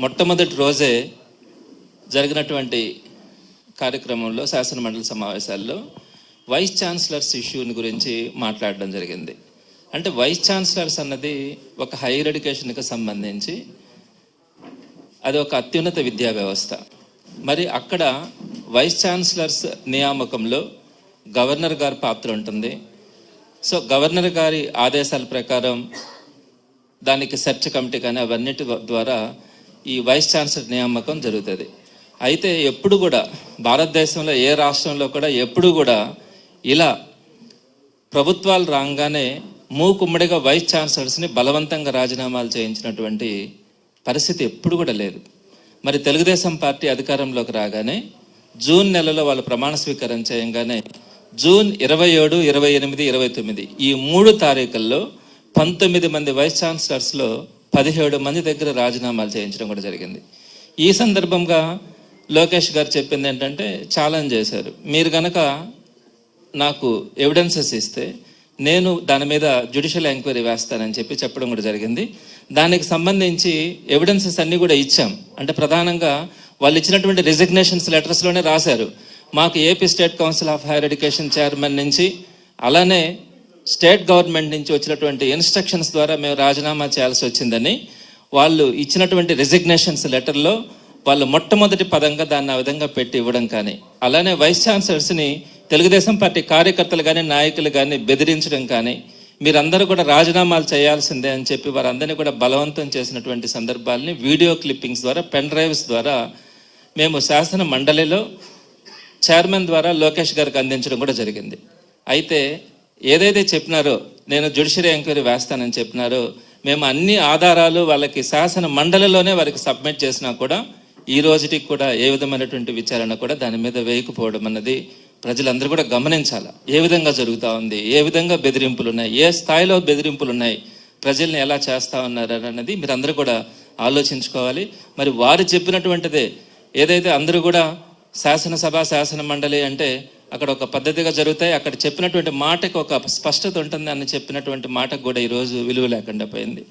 మొట్టమొదటి రోజే జరిగినటువంటి కార్యక్రమంలో శాసనమండలి సమావేశాల్లో వైస్ ఛాన్సలర్స్ ఇష్యూని గురించి మాట్లాడడం జరిగింది. అంటే వైస్ ఛాన్సలర్స్ అన్నది ఒక హైయర్ ఎడ్యుకేషన్కి సంబంధించి అది ఒక అత్యున్నత విద్యా వ్యవస్థ. మరి అక్కడ వైస్ ఛాన్సలర్స్ నియామకంలో గవర్నర్ గారి పాత్ర ఉంటుంది. సో గవర్నర్ గారి ఆదేశాల ప్రకారం దానికి సెర్చ్ కమిటీ కానీ అవన్నిటి ద్వారా ఈ వైస్ ఛాన్సలర్ నియామకం జరుగుతుంది. అయితే ఎప్పుడు కూడా భారతదేశంలో ఏ రాష్ట్రంలో కూడా ఎప్పుడు కూడా ఇలా ప్రభుత్వాలు రాగానే మూకుమ్మడిగా వైస్ ఛాన్సలర్స్ని బలవంతంగా రాజీనామాలు చేయించినటువంటి పరిస్థితి ఎప్పుడు కూడా లేదు. మరి తెలుగుదేశం పార్టీ అధికారంలోకి రాగానే జూన్ నెలలో వాళ్ళు ప్రమాణ స్వీకారం చేయంగానే జూన్ ఇరవై ఏడు ఇరవై ఎనిమిది ఇరవై తొమ్మిది ఈ మూడు తారీఖుల్లో పంతొమ్మిది మంది వైస్ ఛాన్సలర్స్లో పదిహేడు మంది దగ్గర రాజీనామాలు చేయించడం కూడా జరిగింది. ఈ సందర్భంగా లోకేష్ గారు చెప్పింది ఏంటంటే ఛాలెంజ్ చేశారు. మీరు గనక నాకు ఎవిడెన్సెస్ ఇస్తే నేను దాని మీద జ్యుడిషియల్ ఎంక్వైరీ వేస్తానని చెప్పి చెప్పడం కూడా జరిగింది. దానికి సంబంధించి ఎవిడెన్సెస్ అన్నీ కూడా ఇచ్చాం. అంటే ప్రధానంగా వాళ్ళు ఇచ్చినటువంటి రిజిగ్నేషన్స్ లెటర్స్లోనే రాశారు. మాకు AP state council of higher education chairman నుంచి అలానే స్టేట్ గవర్నమెంట్ నుంచి వచ్చినటువంటి ఇన్స్ట్రక్షన్స్ ద్వారా మేము రాజీనామా చేయాల్సి వచ్చిందని వాళ్ళు ఇచ్చినటువంటి రెజిగ్నేషన్స్ లెటర్లో వాళ్ళు మొట్టమొదటి పదంగా దాన్ని ఆ విధంగా పెట్టి ఇవ్వడం కానీ అలానే వైస్ ఛాన్సలర్స్ని తెలుగుదేశం పార్టీ కార్యకర్తలు కానీ నాయకులు కానీ బెదిరించడం కానీ మీరందరూ కూడా రాజీనామాలు చేయాల్సిందే అని చెప్పి వారందరినీ కూడా బలవంతం చేసినటువంటి సందర్భాల్ని వీడియో క్లిప్పింగ్స్ ద్వారా పెన్ డ్రైవ్స్ ద్వారా మేము శాసన మండలిలో చైర్మన్ ద్వారా లోకేష్ గారికి అందించడం కూడా జరిగింది. అయితే ఏదైతే చెప్పినారో నేను జ్యుడిషియరీ ఎంక్వైరీ వేస్తానని చెప్పినారో మేము అన్ని ఆధారాలు వాళ్ళకి శాసన మండలిలోనే వారికి సబ్మిట్ చేసినా కూడా ఈ రోజుటికి కూడా ఏ విధమైనటువంటి విచారణ కూడా దాని మీద వేయకపోవడం అన్నది ప్రజలందరూ కూడా గమనించాలి. ఏ విధంగా జరుగుతూ ఉంది ఏ విధంగా బెదిరింపులు ఉన్నాయి ఏ స్థాయిలో బెదిరింపులు ఉన్నాయి ప్రజల్ని ఎలా చేస్తా ఉన్నారు అన్నది మీరు అందరూ కూడా ఆలోచించుకోవాలి. మరి వారు చెప్పినటువంటిదే ఏదైతే అందరూ కూడా శాసనసభ శాసన మండలి అంటే అక్కడ ఒక పద్ధతిగా జరుగుతాయి. అక్కడ చెప్పినటువంటి మాటకు ఒక స్పష్టత ఉంటుంది అని చెప్పినటువంటి మాటకు కూడా ఈరోజు విలువ లేకుండా పోయింది.